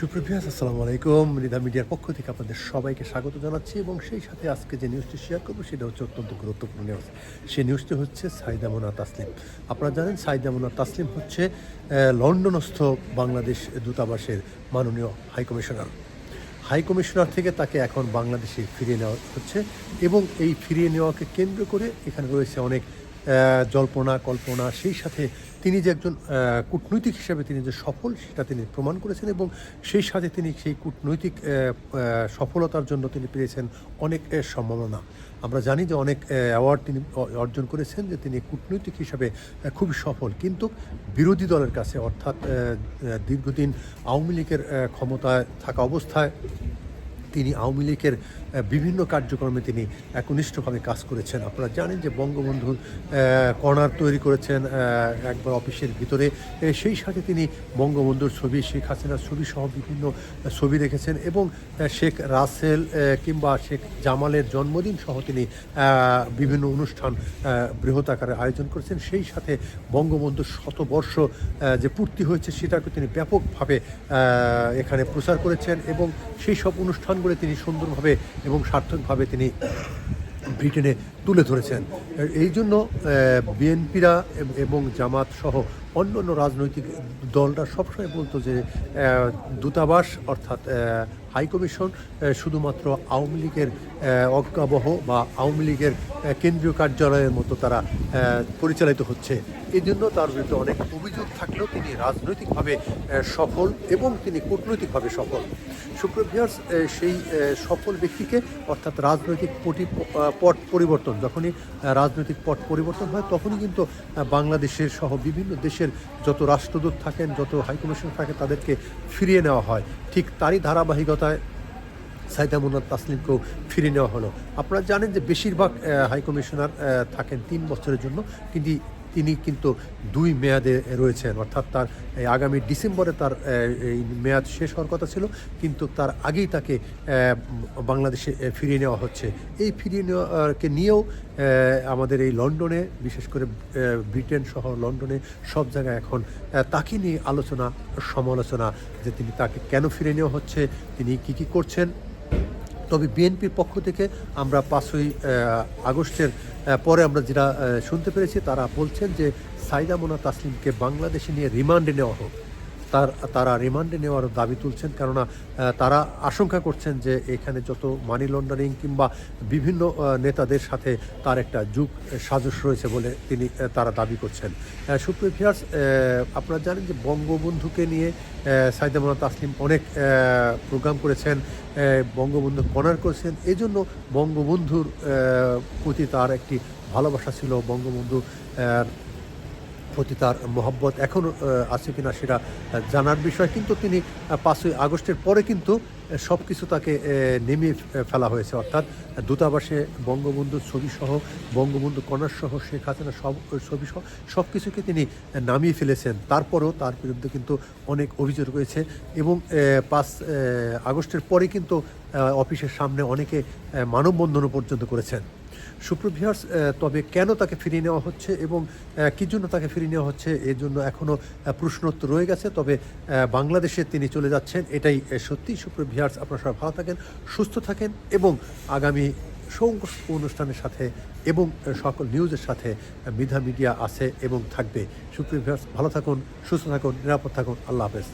সুপ্রভিয়াস আসসালামু আলাইকুম। রিদা মিডিয়ার পক্ষ থেকে আপনাদের সবাইকে স্বাগত জানাচ্ছি এবং সেই সাথে আজকে যে নিউজটি শেয়ার করব সেটা হচ্ছে অত্যন্ত গুরুত্বপূর্ণ নিউজ সেই নিউজটি হচ্ছে সাইদা মোনা তাসলিম। আপনারা জানেন সাইদা মোনা তাসলিম হচ্ছে লন্ডনস্থ বাংলাদেশ দূতাবাসের মাননীয় হাইকমিশনার হাই কমিশনার থেকে তাকে এখন বাংলাদেশে ফিরিয়ে নেওয়া হচ্ছে এবং এই ফিরিয়ে নেওয়াকে কেন্দ্র করে এখানে রয়েছে অনেক জল্পনা, কল্পনা, সেই সাথে তিনি যে একজন কূটনৈতিক হিসেবে তিনি যে সফল, সেটা তিনি প্রমাণ করেছেন এবং সেই সাথে তিনি সেই কূটনৈতিক সফলতার জন্য তিনি পেয়েছেন অনেক সম্মাননা আমরা জানি যে অনেক অ্যাওয়ার্ড তিনি অর্জন করেছেন যে তিনি কূটনৈতিক হিসাবে খুবই সফল। কিন্তু বিরোধী দলের কাছে, অর্থাৎ দীর্ঘদিন আওয়ামী লীগের ক্ষমতায় থাকা অবস্থায় তিনি আওয়ামী লীগের বিভিন্ন কার্যক্রমে তিনি একনিষ্ঠভাবে কাজ করেছেন। আপনারা জানেন যে বঙ্গবন্ধুর কর্নার তৈরি করেছেন একবার অফিসের ভিতরে। সেই সাথে তিনি বঙ্গবন্ধুর ছবি, শেখ হাসিনার ছবি সহ বিভিন্ন ছবি রেখেছেন এবং শেখ রাসেল কিংবা শেখ জামালের জন্মদিন সহ তিনি বিভিন্ন অনুষ্ঠান বৃহৎ আকারে আয়োজন করেছেন। সেই সাথে বঙ্গবন্ধুর শতবর্ষ যে পূর্তি হয়েছে সেটাকে তিনি ব্যাপকভাবে এখানে প্রচার করেছেন এবং সেই সব অনুষ্ঠানগুলো তিনি সুন্দরভাবে এবং সার্থকভাবে তিনি ব্রিটেনে তুলে ধরেছেন। এই জন্য বিএনপিরা এবং জামাত সহ অন্য অন্য রাজনৈতিক দলরা সবসময় বলতো যে দূতাবাস অর্থাৎ আহ, হাই কমিশন আহ, শুধুমাত্র আওয়ামী লীগের অজ্ঞাবহ বা আওয়ামী লীগের কেন্দ্রীয় কার্যালয়ের মতো তারা পরিচালিত হচ্ছে। এই জন্য তার বিরুদ্ধে অনেক অভিযোগ থাকলেও তিনি রাজনৈতিকভাবে সফল এবং তিনি কূটনৈতিকভাবে সফল। সুপ্রভিয়ার্স সেই সফল ব্যক্তিকে অর্থাৎ রাজনৈতিক পটি- পট পরিবর্তন যখনই রাজনৈতিক পট পরিবর্তন হয় তখনই কিন্তু বাংলাদেশের সহ বিভিন্ন দেশের যত রাষ্ট্রদূত থাকেন যত হাইকমিশন থাকে তাদেরকে ফিরিয়ে নেওয়া হয়। ঠিক তারই ধারাবাহিকতায় সাইদা মুন্নার তাসলিমকেও ফিরিয়ে নেওয়া হলো। আপনারা জানেন যে বেশিরভাগ আহ, হাই কমিশনার আহ, থাকেন তিন বছরের জন্য। কিন্তু তিনি কিন্তু দুই মেয়াদে রয়েছেন। অর্থাৎ তার আগামী ডিসেম্বরে তার এই মেয়াদ শেষ হওয়ার কথা ছিল, কিন্তু তার আগেই তাকে বাংলাদেশে ফিরিয়ে নেওয়া হচ্ছে। এই ফিরিয়ে নেওয়াকে নিয়েও আমাদের এই লন্ডনে, বিশেষ করে ব্রিটেন সহ লন্ডনে সব জায়গায় এখন তাকে নিয়ে আলোচনা, সমালোচনা যে তিনি তাকে কেন ফিরে নেওয়া হচ্ছে, তিনি কি কি করছেন তবে বিএনপির পক্ষ থেকে আমরা পাঁচই আগস্টের পরে আমরা যেটা শুনতে পেরেছি, তারা বলছেন যে সাইদা মোনা তাসলিমকে বাংলাদেশে নিয়ে রিমান্ডে নেওয়া হোক। তার তারা রিমান্ডে নেওয়ার দাবি তুলছেন। কেননা তারা আশঙ্কা করছেন যে এখানে যত মানি লন্ডারিং কিংবা বিভিন্ন নেতাদের সাথে তার একটা যুগ সাজস রয়েছে বলে তিনি তারা দাবি করছেন। সুপ্রিয় ভিয়ার্স আপনারা জানেন যে বঙ্গবন্ধুকে নিয়ে আহ, সাইদা মোনা তাসলিম অনেক প্রোগ্রাম করেছেন বঙ্গবন্ধু কর্নার করেছেন। এই জন্য বঙ্গবন্ধুর প্রতি তার একটি ভালোবাসা ছিল। বঙ্গবন্ধু প্রতি তার মহব্বত এখনও আছে কিনা সেটা জানার বিষয়। কিন্তু তিনি পাঁচই আগস্টের পরে কিন্তু সব কিছু তাকে নেমে ফেলা হয়েছে। অর্থাৎ দূতাবাসে বঙ্গবন্ধুর ছবি সহ বঙ্গবন্ধু কন্যার সহ শেখ হাসিনা সব ছবি সহ সব কিছুকে তিনি নামিয়ে ফেলেছেন। তারপরেও তার বিরুদ্ধে কিন্তু অনেক অভিযোগ রয়েছে এবং পাঁচ আগস্টের পরে কিন্তু অফিসের সামনে অনেকে মানববন্ধনও পর্যন্ত করেছেন। সুপ্রভিয়ার্স তবে কেন তাকে ফিরিয়ে নেওয়া হচ্ছে এবং কী জন্য তাকে ফিরিয়ে নেওয়া হচ্ছে এর জন্য এখনও প্রশ্নোত্তর রয়ে গেছে। তবে বাংলাদেশে তিনি চলে যাচ্ছেন, এটাই সত্যি। সুপ্রভিয়ার্স আপনারা সবাই ভালো থাকেন, সুস্থ থাকেন এবং আগামী সমস্ত অনুষ্ঠানের সাথে এবং সকল নিউজের সাথে মিধা মিডিয়া আছে এবং থাকবে। সুপ্রভিয়ার্স ভালো থাকুন, সুস্থ থাকুন, নিরাপদ থাকুন। আল্লাহ হাফেজ।